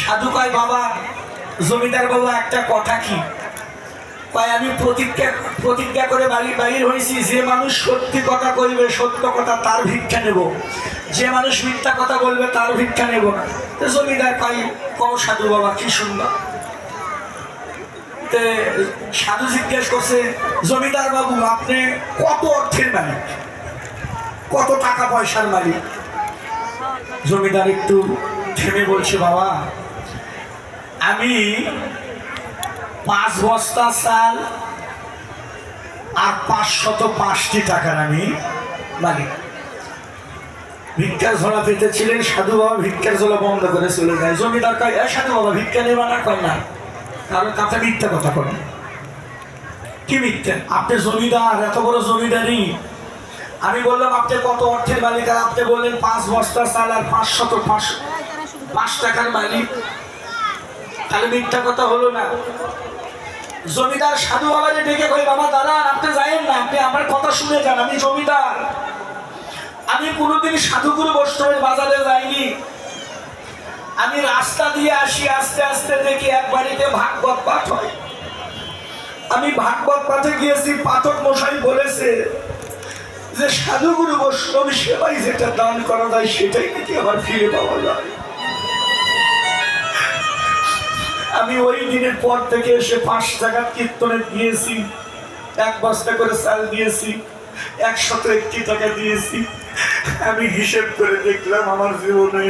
সাধু কয়, বাবা, জমিদার বাবা, একটা কথা কি? আমি প্রতিজ্ঞা প্রতিজ্ঞা করে বাড়ি বাইর হয়েছি। যে মানুষ সত্যি কথা কইবে, সত্য কথা তার ভিক্ষা নেব। যে মানুষ মিথ্যা কথা বলবে, তার ভিক্ষা নেব না। জমিদার কয়, কও সাধু বাবা, কি সুন্দর সাধু জিজ্ঞেস করছে, জমিদার বাবু, আপনি কত অর্থের মালিক? কত টাকা পয়সার মালিক? জমিদার একটু থেমে বলছে, বাবা, আমি পাঁচ বস্তা চাল আর পাঁচশত পাঁচটি টাকার আমি মালিক। ভিক্ষার ঝোলা পেতেছিলেন, সাধু বাবা ভিক্ষার ঝোলা বন্ধ করে চলে যায়। জমিদার কয়, "এ সাধু বাবা, ভিক্ষা নেবা না? কয়, না। কারণ কাছে মিথ্যা কথা করেন কি মিথ্যা? আপনি জমিদার, এত বড় জমিদারি আমি বললাম, আপনি কত অর্থের মালিক? আর আপনি বললেন, পাঁচ বস্তা চাল আর পাঁচ পাঁচ টাকার মালিক। তাহলে মিথ্যা কথা হলো না। জমিদার সাধু বাবাকে ডেকে কই বাবা, দাঁড়ান, আপনি যাইেন না, আপনি আমার কথা শুনে যান, আমি জমিদার। আমি কোনোদিন সাধুগুরু বৈষ্ণবের বাজারে যাইনি। আমি রাস্তা দিয়ে আসি, আস্তে আস্তে দেখি এক বাড়িতে ভাগবত পাঠ হয়। আমি ভাগবত পাঠে গিয়েছি, পাঠক মশাই বলেছে যে সাধুগুরু বৈষ্ণব সেবাই যেটা দান করা যায়, সেটাই নাকি আবার ফিরে পাওয়া যায়। আমি ওই দিনের পর থেকে এসে পাঁচ টাকা কীর্তনে দিয়েছি, এক বস্তা করে চাল দিয়েছি, একশত একটি টাকা দিয়েছি। আমি হিসেব করে দেখলাম আমার জীবনে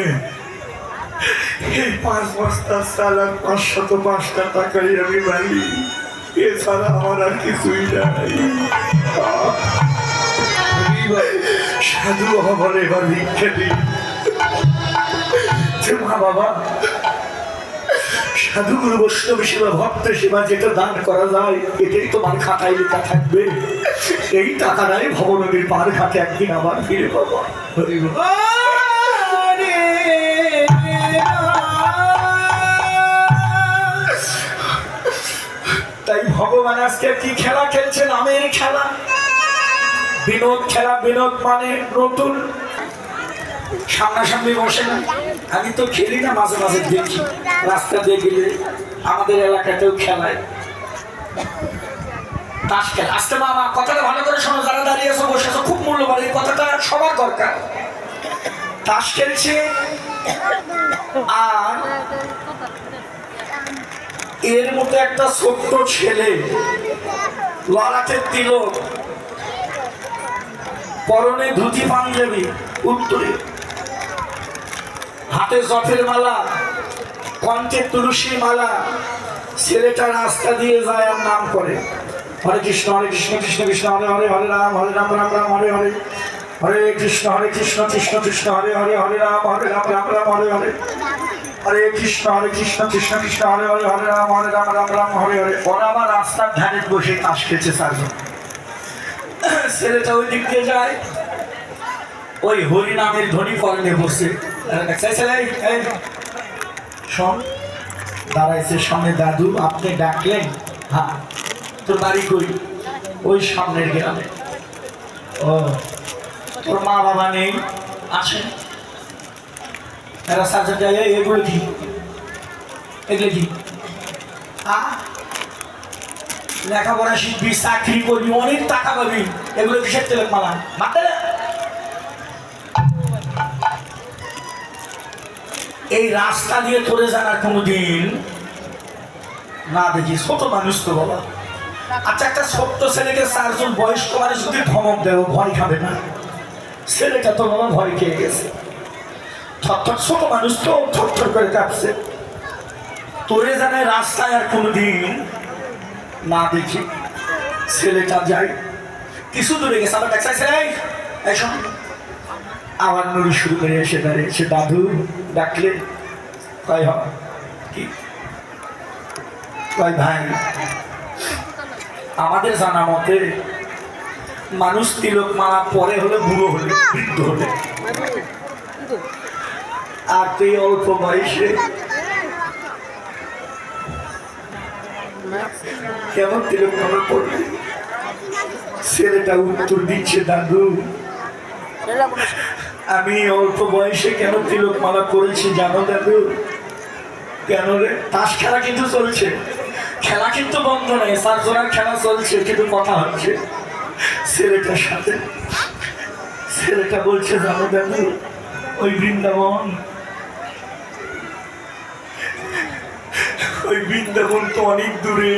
এই পাঁচ বস্তা চাল আর পাঁচশত পাঁচটা টাকাই আমি বাড়ি। এছাড়া আমার আর কিছুই নাই। সাধু বলে এবার ভিক্ষা দিই মা বাবা সাধুগুরু বৈষ্ণব সেবা ভক্ত সেবা যেটা দান করা যায় এটাই তোমার খাতায় লেখা থাকবে এই টাকাটাই ভবনবীর পার ঘাটে একদিন আবার ফিরে পাবো তাই ভগবান আজকে কি খেলা খেলছে নামের খেলা। বিনোদ খেলা, বিনোদ মানে নতুন সামনাসামনি বসে না। আমি তো খেলি না, মাঝে মাঝে দেখি। রাস্তা দিয়ে গেলে আমাদের এলাকাতেও খেলায়। তাস খেলা। আজকে মামা কথাটা ভালো করে শোনো। যারা দাঁড়িয়ে আছো, বসে আছো, খুব মূল্যবান। এই কথাটা সবার দরকার। তাস খেলছে আর এর মতো একটা ছোট্ট ছেলে, লড়াতে তিলক পরনে ধুতি পাঞ্জাবি, উত্তরে। হাতে জটের মালা, কণ্ঠে তুলসী মালা, ছেলেটা রাস্তা দিয়ে যায় আর নাম করে। হরে কৃষ্ণ হরে কৃষ্ণ কৃষ্ণ কৃষ্ণ, হরে হরে হরে রাম হরে রাম রাম রাম, হরে হরে। হরে কৃষ্ণ হরে কৃষ্ণ কৃষ্ণ কৃষ্ণ, হরে হরে হরে রাম হরে রাম রাম রাম, হরে হরে। হরে কৃষ্ণ হরে কৃষ্ণ কৃষ্ণ কৃষ্ণ, হরে হরে হরে রাম হরে রাম রাম রাম, হরে হরে। ওরা আবার রাস্তার ধারে বসে তাস খেয়েছে চারজন। ছেলেটা ওই দিক দিয়ে যায়। ওই হরি নামের ধ্বনি কর্ণে বসে। শোন, দাঁড়াইছে সামনে দাদু, আপনি ডাকলেন হ্যাঁ তোর বাড়ি কই? ওই সামনের গ্রামে। ও, তোর মা বাবা নেই, আসেন। এরা সার্জন যায় এগুলো কি এগুলো কি আ? লেখাপড়া শিখবি, চাকরি করবি, অনেক টাকা পাবি। এগুলো কিসের তেলে মালা? মারতে না। এই রাস্তা দিয়ে তোরে জানা কোনোদিন না দেখি, ছোট মানুষ তো বাবা। আচ্ছা একটা ছোট্ট ছেলেকে চারজন বয়স্ক মানুষ যদি ধমক দেও ভয় খাবে না। ছেলেটা তো বাবা ভয় খেয়ে গেছে। থরথর ছোট মানুষ তো থরথর করে কাঁপছে। তোরে জানায় রাস্তায় আর কোনোদিন না দেখি। ছেলেটা যায় কিছু দূরে গেছে দেখছে ছেলে এই শোন। নুড়ি শুরু করে এসে দাঁড়িয়েছে দাদু ডাকলে, কয় হ, কি? কয় ভাই, আমাদের জানা মতে মানুষ তিলক মারা পরে হলে বুড়ো হলে, বৃদ্ধ হলে। আর তুই অল্প বয়সে কেমন তিলক মারা পড়লি ছেলেটা উত্তর দিচ্ছে, দাদু, আমি অল্প বয়সে কেন তিলক মালা করেছি জানো দাদু? কেন রে? তাস খেলা কিন্তু চলছে। খেলা কিন্তু বন্ধ নেই সার্জনার খেলা চলছে, কিন্তু কথা হচ্ছে। ছেলেটার সাথে ছেলেটা বলছে, জানো দাদু, ওই বৃন্দাবন ওই বৃন্দাবন তো অনেক দূরে।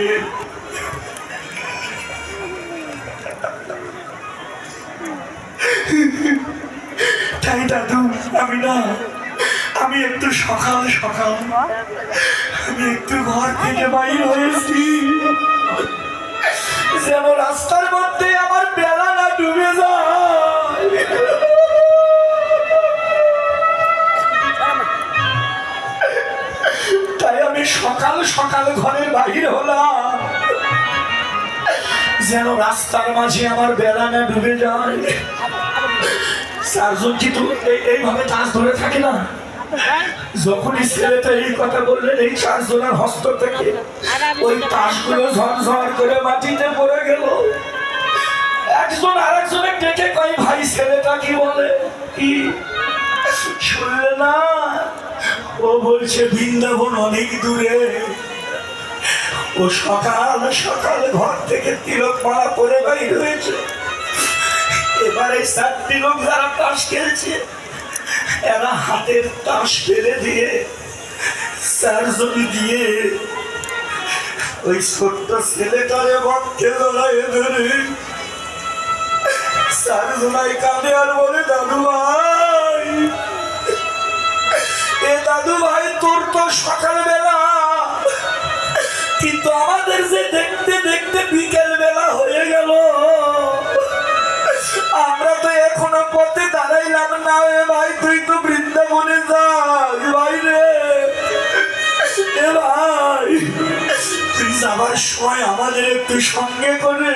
তাই দাদু আমি না। আমি একটু সকাল সকাল, আমি একটু ঘর থেকে বাইর হয়েছি। যেন রাস্তার মধ্যে আমার বেলা না ডুবে যায়। তাই আমি সকাল সকাল ঘরের বাহির হলাম। যেন রাস্তার মাঝে আমার বেলা না ডুবে যায়। চারজন এই- এইভাবে তাস ধরে থাকে না? যখনই ছেলেটা এই কথা বললেন এই চারজনের হস্ত থেকে ওই তাসগুলো ঝরঝর করে মাটিতে পড়ে গেল। একজন আরেকজনের ডেকে কই ভাই, ছেলেটা কি বলে? কি? শুনলে না? ও বলছে, বৃন্দাবন অনেক দূরে। ও সকাল সকাল ঘর থেকে তিলক মালা পরে বাইর হয়েছে। এবারে চারটি লোক যারা তাস খেলছে, এরা হাতের তাস ফেলে দিয়ে চারজনই দিয়ে ওই ছোট্ট ছেলেটারে বক্ষে কাঁদে আর বলে, দাদু ভাই, এ দাদু ভাই, তোর তো সকালবেলা, কিন্তু আমাদের যে দেখতে দেখতে ভাই, তুই তো বৃন্দাবনে যাস ভাই রে। ভাই তুই যাবার সময় আমাদের একটু সঙ্গে করে।